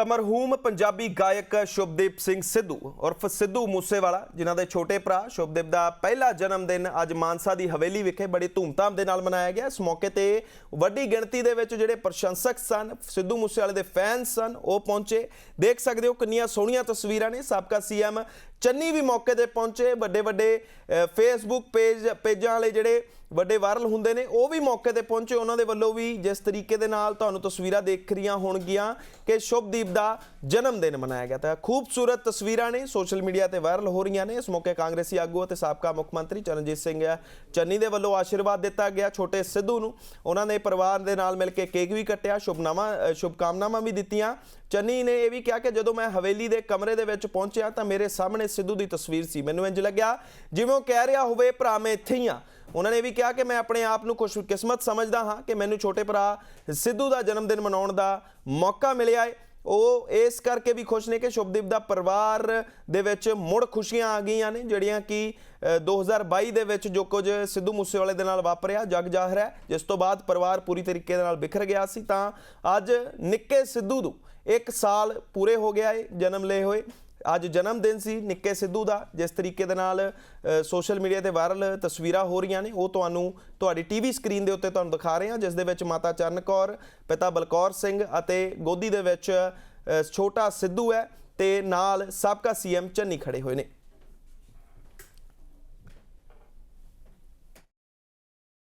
ਤਾਂ ਮਰਹੂਮ ਪੰਜਾਬੀ ਗਾਇਕ ਸ਼ੁਭਦੀਪ ਸਿੰਘ ਸਿੱਧੂ ਉਰਫ ਸਿੱਧੂ ਮੂਸੇਵਾਲਾ, ਜਿਨ੍ਹਾਂ ਦੇ ਛੋਟੇ ਭਰਾ ਸ਼ੁਭਦੀਪ ਦਾ ਪਹਿਲਾ ਜਨਮ ਦਿਨ ਅੱਜ ਮਾਨਸਾ ਦੀ ਹਵੇਲੀ ਵਿਖੇ ਬੜੀ ਧੂਮਧਾਮ ਦੇ ਨਾਲ ਮਨਾਇਆ ਗਿਆ। ਇਸ ਮੌਕੇ ਤੇ ਵੱਡੀ ਗਿਣਤੀ ਦੇ ਵਿੱਚ ਜਿਹੜੇ ਪ੍ਰਸ਼ੰਸਕ ਸਨ, ਸਿੱਧੂ ਮੂਸੇਵਾਲੇ ਦੇ ਫੈਨਸ ਸਨ, ਉਹ ਪਹੁੰਚੇ। ਦੇਖ ਸਕਦੇ ਹੋ ਕਿੰਨੀਆਂ ਸੋਹਣੀਆਂ ਤਸਵੀਰਾਂ ਨੇ। ਸਾਬਕਾ ਸੀਐਮ ਚੰਨੀ ਵੀ ਮੌਕੇ ਤੇ ਪਹੁੰਚੇ, ਵੱਡੇ ਵੱਡੇ ਫੇਸਬੁੱਕ ਪੇਜ, ਪੇਜਾਂ ਵਾਲੇ ਜਿਹੜੇ ਵੱਡੇ ਵਾਇਰਲ ਹੁੰਦੇ ਨੇ, ਉਹ ਵੀ ਮੌਕੇ ਤੇ ਪਹੁੰਚੇ। ਉਹਨਾਂ ਦੇ ਵੱਲੋਂ ਵੀ ਜਿਸ ਤਰੀਕੇ ਦੇ ਨਾਲ ਤੁਹਾਨੂੰ ਤਸਵੀਰਾਂ ਦੇਖ ਰਹੀਆਂ ਹੋਣਗੀਆਂ ਕਿ ਸ਼ੁਭਦੀਪ ਦਾ ਜਨਮ ਦਿਨ ਮਨਾਇਆ ਗਿਆ ਤਾਂ ਖੂਬਸੂਰਤ ਤਸਵੀਰਾਂ ਨੇ, ਸੋਸ਼ਲ ਮੀਡੀਆ ਤੇ ਵਾਇਰਲ ਹੋ ਰਹੀਆਂ ਨੇ। ਇਸ ਮੌਕੇ ਕਾਂਗਰਸੀ ਆਗੂ ਅਤੇ ਸਾਬਕਾ ਮੁੱਖ ਮੰਤਰੀ ਚਰਨਜੀਤ ਸਿੰਘ ਚੰਨੀ ਦੇ ਵੱਲੋਂ ਆਸ਼ੀਰਵਾਦ ਦਿੱਤਾ ਗਿਆ ਛੋਟੇ ਸਿੱਧੂ ਨੂੰ। ਉਹਨਾਂ ਨੇ ਪਰਿਵਾਰ ਦੇ ਨਾਲ ਮਿਲ ਕੇ ਕੇਕ ਵੀ ਕੱਟਿਆ, ਸ਼ੁਭਨਾਮਾ ਸ਼ੁਭਕਾਮਨਾਵਾਂ ਵੀ ਦਿੱਤੀਆਂ। ਚੰਨੀ ਨੇ ਇਹ ਵੀ ਕਿਹਾ ਕਿ ਜਦੋਂ ਮੈਂ ਹਵੇਲੀ ਦੇ ਕਮਰੇ ਦੇ ਵਿੱਚ ਪਹੁੰਚਿਆ ਤਾਂ ਮੇਰੇ ਸਾਹਮਣੇ ਸਿੱਧੂ ਦੀ ਤਸਵੀਰ ਸੀ। ਮੈਨੂੰ ਇੰਜ ਲੱਗਿਆ ਜਿਵੇਂ ਉਹ ਕਹਿ ਰਿਹਾ ਹੋਵੇ ਭਰਾ ਮੈਂ ਇੱਥੇ ਹੀ ਆ ਉਹਨਾਂ ਨੇ ਵੀ ਕਿਹਾ ਕਿ ਮੈਂ ਆਪਣੇ ਆਪ ਨੂੰ ਖੁਸ਼ਕਿਸਮਤ ਸਮਝਦਾ ਹਾਂ ਕਿ ਮੈਨੂੰ ਛੋਟੇ ਭਰਾ ਸਿੱਧੂ ਦਾ ਜਨਮ ਦਿਨ ਮਨਾਉਣ ਦਾ ਮੌਕਾ ਮਿਲਿਆ ਹੈ। ਉਹ ਇਸ ਕਰਕੇ ਵੀ ਖੁਸ਼ ਨੇ ਕਿ ਸ਼ੁਭਦੀਪ ਦਾ ਪਰਿਵਾਰ ਦੇ ਵਿੱਚ ਮੁੜ ਖੁਸ਼ੀਆਂ ਆ ਗਈਆਂ ਨੇ ਜਿਹੜੀਆਂ ਕਿ ਅ, 2022 ਦੇ ਵਿੱਚ ਜੋ ਕੁਝ ਸਿੱਧੂ ਮੂਸੇਵਾਲੇ ਦੇ ਨਾਲ ਵਾਪਰਿਆ ਜਗ ਜ਼ਾਹਰ ਹੈ। ਜਿਸ ਤੋਂ ਬਾਅਦ ਪਰਿਵਾਰ ਪੂਰੀ ਤਰੀਕੇ ਦੇ ਨਾਲ ਬਿਖਰ ਗਿਆ ਸੀ। ਤਾਂ ਅੱਜ ਨਿੱਕੇ ਸਿੱਧੂ ਨੂੰ ਇੱਕ ਸਾਲ ਪੂਰੇ ਹੋ ਗਿਆ ਹੈ ਜਨਮ ਲਏ ਹੋਏ। ਅੱਜ ਜਨਮ ਦਿਨ ਸੀ, ਨਿੱਕੇ ਸਿੱਧੂ ਦਾ, ਜਿਸ ਤਰੀਕੇ ਦੇ ਨਾਲ ਸੋਸ਼ਲ ਮੀਡੀਆ ਤੇ ਵਾਇਰਲ ਤਸਵੀਰਾਂ ਹੋ ਰਹੀਆਂ ਨੇ, ਉਹ ਤੁਹਾਨੂੰ ਤੁਹਾਡੀ ਟੀਵੀ ਸਕਰੀਨ ਦੇ ਉੱਤੇ ਤੁਹਾਨੂੰ ਦਿਖਾ ਰਹੇ ਹਾਂ, ਜਿਸ ਦੇ ਵਿੱਚ ਮਾਤਾ ਚਰਨ ਕੌਰ, ਪਿਤਾ ਬਲਕੌਰ ਸਿੰਘ ਅਤੇ ਗੋਦੀ ਦੇ ਵਿੱਚ ਛੋਟਾ ਸਿੱਧੂ ਹੈ ਤੇ ਨਾਲ ਸਾਬਕਾ ਸੀਐਮ ਚੰਨੀ ਖੜੇ ਹੋਏ ਨੇ।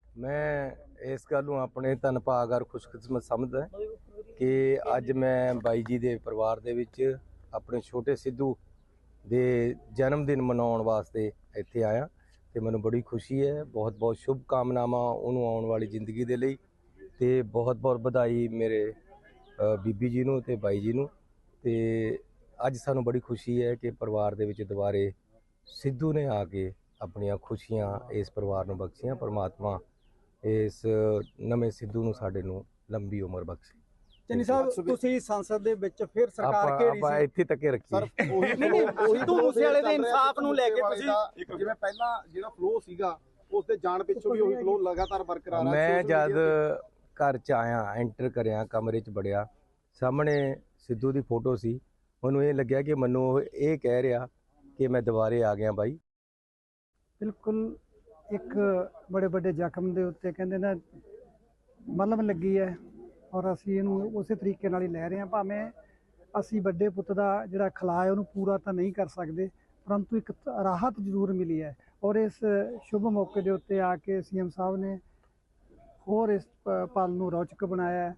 ਮੈਂ ਇਸ ਗੱਲ ਨੂੰ ਆਪਣੇ ਧੰਨ ਭਾਗਰ ਖੁਸ਼ਕਿਸਮਤ ਸਮਝਦਾ ਕਿ ਅੱਜ ਮੈਂ ਬਾਈ ਜੀ ਦੇ ਪਰਿਵਾਰ ਦੇ ਵਿੱਚ ਆਪਣੇ ਛੋਟੇ ਸਿੱਧੂ ਦੇ ਜਨਮ ਦਿਨ ਮਨਾਉਣ ਵਾਸਤੇ ਇੱਥੇ ਆਇਆ ਤੇ ਮੈਨੂੰ ਬੜੀ ਖੁਸ਼ੀ ਹੈ, ਬਹੁਤ ਬਹੁਤ ਸ਼ੁਭ ਕਾਮਨਾਵਾਂ ਉਹਨੂੰ ਆਉਣ ਵਾਲੀ ਜ਼ਿੰਦਗੀ ਦੇ ਲਈ ਤੇ ਬਹੁਤ ਬਹੁਤ ਵਧਾਈ ਮੇਰੇ ਬੀਬੀ ਜੀ ਨੂੰ ਤੇ ਬਾਈ ਜੀ ਨੂੰ ਤੇ ਅੱਜ ਸਾਨੂੰ ਬੜੀ ਖੁਸ਼ੀ ਹੈ ਕਿ ਪਰਿਵਾਰ ਦੇ ਵਿੱਚ ਦੁਬਾਰੇ ਸਿੱਧੂ ਨੇ ਆ ਕੇ ਆਪਣੀਆਂ ਖੁਸ਼ੀਆਂ ਇਸ ਪਰਿਵਾਰ ਨੂੰ ਬਖਸ਼ੀਆਂ, ਪਰਮਾਤਮਾ ਇਸ ਨਵੇਂ ਸਿੱਧੂ ਨੂੰ ਸਾਡੇ ਨੂੰ ਲੰਬੀ ਉਮਰ ਬਖਸ਼ੇ। ਚੰਨੀ ਸਾਹਿਬ ਤੁਸੀਂ ਸੰਸਦ ਦੇ ਵਿੱਚ ਫਿਰ ਸਰਕਾਰ ਆਪਾਂ ਘੇਰੀ ਆਪਾਂ ਸੀ ਇੱਥੇ ਤੱਕੇ ਉਹੀ ਨਹੀਂ, ਨਹੀਂ, ਸਿੱਧੂ ਮੂਸੇਵਾਲੇ ਦੇ ਇਨਸਾਫ ਨੂੰ ਲੈ ਕੇ ਤੁਸੀਂ ਜਿਵੇਂ ਪਹਿਲਾਂ ਜਿਹੜਾ ਫਲੋ ਸੀਗਾ ਉਸ ਦੇ ਜਾਣ ਪਿੱਛੋਂ ਵੀ ਉਹੀ ਫਲੋ ਲਗਾਤਾਰ ਬਰਕਰਾਰ ਹੈ ਮੈਂ ਜਦ ਘਰ ਚ ਆਇਆ ਐਂਟਰ ਕਰਿਆ ਕਮਰੇ ਚ ਬੜਿਆ ਸਾਹਮਣੇ ਸਿੱਧੂ ਦੀ ਫੋਟੋ ਸੀ। ਮੈਨੂੰ ਇਹ ਲੱਗਿਆ ਕਿ ਮੈਨੂੰ ਉਹ ਇਹ ਕਹਿ ਰਿਹਾ ਕਿ ਮੈਂ ਦੁਬਾਰੇ ਆ ਗਿਆ ਬਾਈ। ਬਿਲਕੁਲ ਇੱਕ ਬੜੇ ਵੱਡੇ ਜ਼ਖਮ ਦੇ ਉੱਤੇ ਕਹਿੰਦੇ ਨਾ ਮਲਮ ਲੱਗੀ ਹੈ। ਔਰ ਅਸੀਂ ਇਹਨੂੰ ਉਸੇ ਤਰੀਕੇ ਨਾਲ ਹੀ ਲੈ ਰਹੇ ਹਾਂ। ਭਾਵੇਂ ਅਸੀਂ ਵੱਡੇ ਪੁੱਤ ਦਾ ਜਿਹੜਾ ਖਲਾ ਹੈ, ਉਹਨੂੰ ਪੂਰਾ ਤਾਂ ਨਹੀਂ ਕਰ ਸਕਦੇ, ਪਰੰਤੂ ਇੱਕ ਰਾਹਤ ਜ਼ਰੂਰ ਮਿਲੀ ਹੈ। ਔਰ ਇਸ ਸ਼ੁਭ ਮੌਕੇ ਦੇ ਉੱਤੇ ਆ ਕੇ ਸੀਐਮ ਸਾਹਿਬ ਨੇ ਹੋਰ ਇਸ ਪਲ ਨੂੰ ਰੌਚਕ ਬਣਾਇਆ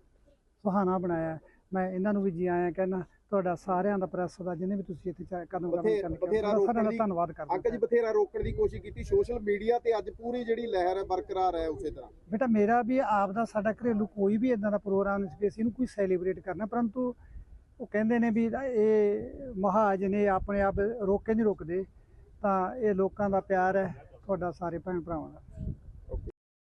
ਸੁਹਾਣਾ ਬਣਾਇਆ ਮੈਂ ਇਹਨਾਂ ਨੂੰ ਵੀ ਜੀ ਆਇਆਂ ਕਹਿਣਾ ਤੁਹਾਡਾ ਸਾਰਿਆਂ ਦਾ ਪ੍ਰੈਸ ਦਾ ਜਿਹਨੇ ਵੀ ਤੁਸੀਂ ਇੱਥੇ ਚੱਲ ਬਥੇਰਾ ਸਾਰਿਆਂ ਦਾ ਧੰਨਵਾਦ ਕਰਦਾ ਅੰਕਲ ਜੀ ਬਥੇਰਾ ਰੋਕਣ ਦੀ ਕੋਸ਼ਿਸ਼ ਕੀਤੀ ਸੋਸ਼ਲ ਮੀਡੀਆ ਤੇ ਅੱਜ ਪੂਰੀ ਜਿਹੜੀ ਲਹਿਰ ਹੈ ਬਰਕਰਾਰ ਹੈ ਉਸੇ ਤਰ੍ਹਾਂ। ਬੇਟਾ ਮੇਰਾ ਵੀ ਆਪ ਦਾ ਸਾਡਾ ਘਰੇਲੂ ਕੋਈ ਵੀ ਇਦਾਂ ਦਾ ਪ੍ਰੋਗਰਾਮ ਨਹੀਂ ਸੀ ਕਿ ਅਸੀਂ ਇਹਨੂੰ ਕੋਈ ਸੈਲੀਬ੍ਰੇਟ ਕਰਨਾ ਪਰੰਤੂ ਉਹ ਕਹਿੰਦੇ ਨੇ ਵੀ ਇਹ ਮਹਾਜ ਨੇ ਆਪਣੇ ਆਪ ਰੋਕ ਨਹੀਂ ਰੁਕਦੇ ਤਾਂ ਇਹ ਲੋਕਾਂ ਦਾ ਪਿਆਰ ਹੈ ਤੁਹਾਡਾ ਸਾਰੇ ਭੈਣ ਭਰਾਵਾਂ ਦਾ।